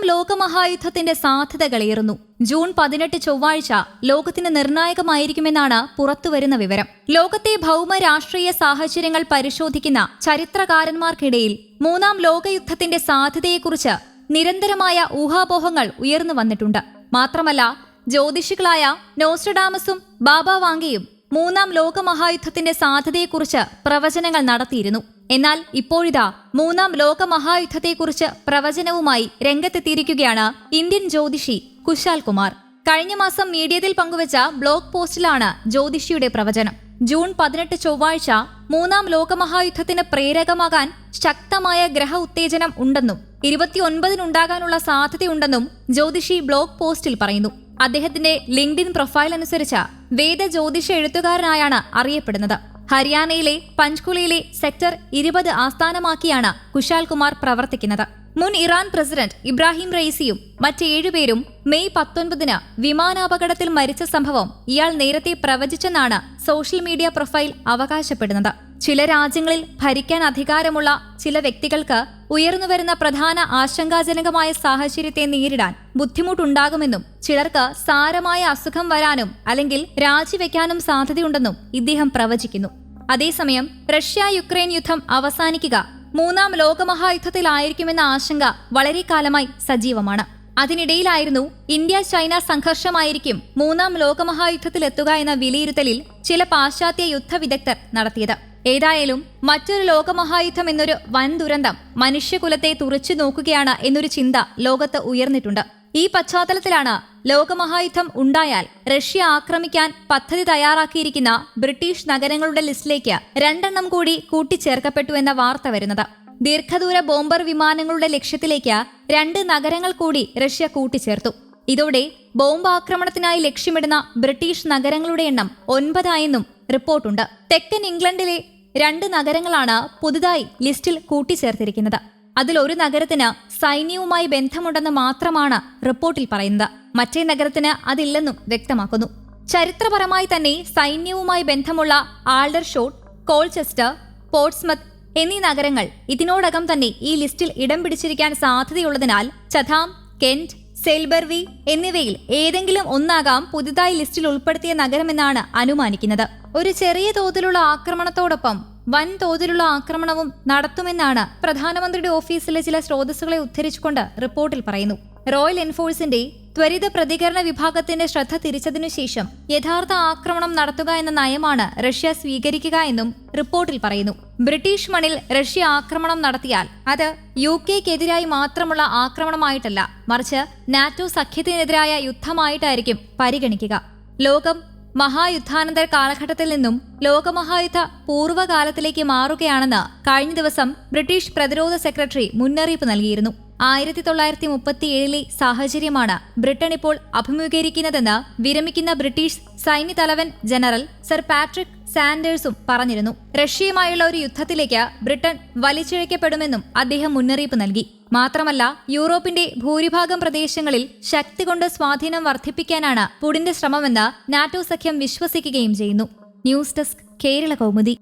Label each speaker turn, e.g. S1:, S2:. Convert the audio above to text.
S1: മൂന്നാം ലോകമഹായുദ്ധത്തിന്റെ സാധ്യതകളേറുന്നു. ജൂൺ പതിനെട്ട് ചൊവ്വാഴ്ച ലോകത്തിന് നിർണായകമായിരിക്കുമെന്നാണ് പുറത്തുവരുന്ന വിവരം. ലോകത്തെ ഭൗമ രാഷ്ട്രീയ സാഹചര്യങ്ങൾ പരിശോധിക്കുന്ന ചരിത്രകാരന്മാർക്കിടയിൽ മൂന്നാം ലോകയുദ്ധത്തിന്റെ സാധ്യതയെക്കുറിച്ച് നിരന്തരമായ ഊഹാപോഹങ്ങൾ ഉയർന്നു വന്നിട്ടുണ്ട്. മാത്രമല്ല ജ്യോതിഷികളായ നോസ്ട്രഡാമസും ബാബ വാങ്കയും മൂന്നാം ലോകമഹായുദ്ധത്തിന്റെ സാധ്യതയെക്കുറിച്ച് പ്രവചനങ്ങൾ നടത്തിയിരുന്നു. എന്നാൽ ഇപ്പോഴിതാ മൂന്നാം ലോകമഹായുദ്ധത്തെക്കുറിച്ച് പ്രവചനവുമായി രംഗത്തെത്തിയിരിക്കുകയാണ് ഇന്ത്യൻ ജ്യോതിഷി കുശാൽ കുമാർ. കഴിഞ്ഞ മാസം മീഡിയത്തിൽ പങ്കുവച്ച ബ്ലോഗ് പോസ്റ്റിലാണ് ജ്യോതിഷിയുടെ പ്രവചനം. ജൂൺ പതിനെട്ട് ചൊവ്വാഴ്ച മൂന്നാം ലോകമഹായുദ്ധത്തിന് പ്രേരകമാകാൻ ശക്തമായ ഗ്രഹ ഉത്തേജനം ഉണ്ടെന്നും ഇരുപത്തിയൊൻപതിനുണ്ടാകാനുള്ള സാധ്യതയുണ്ടെന്നും ജ്യോതിഷി ബ്ലോഗ് പോസ്റ്റിൽ പറയുന്നു. അദ്ദേഹത്തിന്റെ ലിങ്ക്ഡിൻ പ്രൊഫൈൽ അനുസരിച്ച് വേദ ജ്യോതിഷ എഴുത്തുകാരനായാണ് അറിയപ്പെടുന്നത്. ഹരിയാനയിലെ പഞ്ച്കുലയിലെ സെക്ടർ ഇരുപത് ആസ്ഥാനമാക്കിയാണ് കുശാൽ കുമാർ പ്രവർത്തിക്കുന്നത്. മുൻ ഇറാൻ പ്രസിഡന്റ് ഇബ്രാഹിം റൈസിയും മറ്റേഴുപേരും മെയ് പത്തൊൻപതിന് വിമാനാപകടത്തിൽ മരിച്ച സംഭവം ഇയാൾ നേരത്തെ പ്രവചിച്ചെന്നാണ് സോഷ്യൽ മീഡിയ പ്രൊഫൈൽ അവകാശപ്പെടുന്നത്. ചില രാജ്യങ്ങളിൽ ഭരിക്കാൻ അധികാരമുള്ള ചില വ്യക്തികൾക്ക് ഉയർന്നുവരുന്ന പ്രധാന ആശങ്കാജനകമായ സാഹചര്യത്തെ നേരിടാൻ ബുദ്ധിമുട്ടുണ്ടാകുമെന്നും ചിലർക്ക് സാരമായ അസുഖം വരാനും അല്ലെങ്കിൽ രാജിവെക്കാനും സാധ്യതയുണ്ടെന്നും ഇദ്ദേഹം പ്രവചിക്കുന്നു. അതേസമയം റഷ്യ യുക്രൈൻ യുദ്ധം അവസാനിക്കുക മൂന്നാം ലോകമഹായുദ്ധത്തിലായിരിക്കുമെന്ന ആശങ്ക വളരെ കാലമായി സജീവമാണ്. അതിനിടയിലായിരുന്നു ഇന്ത്യ ചൈന സംഘർഷമായിരിക്കും മൂന്നാം ലോകമഹായുദ്ധത്തിലെത്തുക എന്ന വിലയിരുത്തലിൽ ചില പാശ്ചാത്യ യുദ്ധ വിദഗ്ധർ നടത്തിയത്. ഏതായാലും മറ്റൊരു ലോകമഹായുദ്ധം എന്നൊരു വൻ ദുരന്തം മനുഷ്യകുലത്തെ തുറച്ചു നോക്കുകയാണ് എന്നൊരു ചിന്ത ലോകത്ത് ഉയർന്നിട്ടുണ്ട്. ഈ പശ്ചാത്തലത്തിലാണ് ലോകമഹായുദ്ധം ഉണ്ടായാൽ റഷ്യ ആക്രമിക്കാൻ പദ്ധതി തയ്യാറാക്കിയിരിക്കുന്ന ബ്രിട്ടീഷ് നഗരങ്ങളുടെ ലിസ്റ്റിലേക്ക് രണ്ടെണ്ണം കൂടി കൂട്ടിച്ചേർക്കപ്പെട്ടു എന്ന വാർത്ത വരുന്നത്. ദീർഘദൂര ബോംബർ വിമാനങ്ങളുടെ ലക്ഷ്യത്തിലേക്ക് രണ്ട് നഗരങ്ങൾ കൂടി റഷ്യ കൂട്ടിച്ചേർത്തു. ഇതോടെ ബോംബ് ആക്രമണത്തിനായി ലക്ഷ്യമിടുന്ന ബ്രിട്ടീഷ് നഗരങ്ങളുടെ എണ്ണം ഒൻപതായെന്നും റിപ്പോർട്ടുണ്ട്. തെക്കൻ ഇംഗ്ലണ്ടിലെ രണ്ട് നഗരങ്ങളാണ് പുതുതായി ലിസ്റ്റിൽ കൂട്ടിച്ചേർത്തിരിക്കുന്നത്. അതിൽ ഒരു നഗരത്തിന് സൈന്യവുമായി ബന്ധമുണ്ടെന്ന് മാത്രമാണ് റിപ്പോർട്ടിൽ പറയുന്നത്. മറ്റേ നഗരത്തിന് അതില്ലെന്നും വ്യക്തമാക്കുന്നു. ചരിത്രപരമായി തന്നെ സൈന്യവുമായി ബന്ധമുള്ള ആൾഡർഷോട്ട് കോൾചെസ്റ്റർ പോർട്സ്മത്ത് എന്നീ നഗരങ്ങൾ ഇതിനോടകം തന്നെ ഈ ലിസ്റ്റിൽ ഇടം പിടിച്ചിരിക്കാൻ സാധ്യതയുള്ളതിനാൽ ചഥാം കെന്റ് സെൽബർവി എന്നിവയിൽ ഏതെങ്കിലും ഒന്നാകാം പുതുതായി ലിസ്റ്റിൽ ഉൾപ്പെടുത്തിയ നഗരമെന്നാണ് അനുമാനിക്കുന്നത്. ഒരു ചെറിയ തോതിലുള്ള ആക്രമണത്തോടൊപ്പം വൻ തോതിലുള്ള ആക്രമണവും നടത്തുമെന്നാണ് പ്രധാനമന്ത്രിയുടെ ഓഫീസിലെ ചില സ്രോതസ്സുകളെ ഉദ്ധരിച്ചുകൊണ്ട് റിപ്പോർട്ടിൽ പറയുന്നു. റോയൽ എൻഫോഴ്സിന്റെ ത്വരിത പ്രതികരണ വിഭാഗത്തിന്റെ ശ്രദ്ധ തിരിച്ചതിനു ശേഷം യഥാർത്ഥ ആക്രമണം നടത്തുക എന്ന നയമാണ് റഷ്യ സ്വീകരിക്കുക എന്നും റിപ്പോർട്ടിൽ പറയുന്നു. ബ്രിട്ടീഷ് മണിൽ റഷ്യ ആക്രമണം നടത്തിയാൽ അത് യു കെക്കെതിരായി മാത്രമുള്ള ആക്രമണമായിട്ടല്ല മറിച്ച് നാറ്റോ സഖ്യത്തിനെതിരായ യുദ്ധമായിട്ടായിരിക്കും പരിഗണിക്കുക. ലോകം മഹായുദ്ധാനന്തര കാലഘട്ടത്തിൽ നിന്നും ലോകമഹായുദ്ധ പൂർവകാലത്തിലേക്ക് മാറുകയാണെന്ന് കഴിഞ്ഞ ദിവസം ബ്രിട്ടീഷ് പ്രതിരോധ സെക്രട്ടറി മുന്നറിയിപ്പ് നൽകിയിരുന്നു. ആയിരത്തി തൊള്ളായിരത്തി മുപ്പത്തിയേഴിലെ സാഹചര്യമാണ് ബ്രിട്ടൻ ഇപ്പോൾ അഭിമുഖീകരിക്കുന്നതെന്ന് വിരമിക്കുന്ന ബ്രിട്ടീഷ് സൈന്യതലവൻ ജനറൽ സർ പാട്രിക് സാൻഡേഴ്സും പറഞ്ഞിരുന്നു. റഷ്യയുമായുള്ള ഒരു യുദ്ധത്തിലേക്ക് ബ്രിട്ടൻ വലിച്ചിഴക്കപ്പെടുമെന്നും അദ്ദേഹം മുന്നറിയിപ്പ് നൽകി. മാത്രമല്ല യൂറോപ്പിന്റെ ഭൂരിഭാഗം പ്രദേശങ്ങളിൽ ശക്തി കൊണ്ട് സ്വാധീനം വർദ്ധിപ്പിക്കാനാണ് പുടിന്റെ ശ്രമമെന്ന് നാറ്റോ സഖ്യം വിശ്വസിക്കുകയും ചെയ്യുന്നു. News desk Kerala Kaumudi.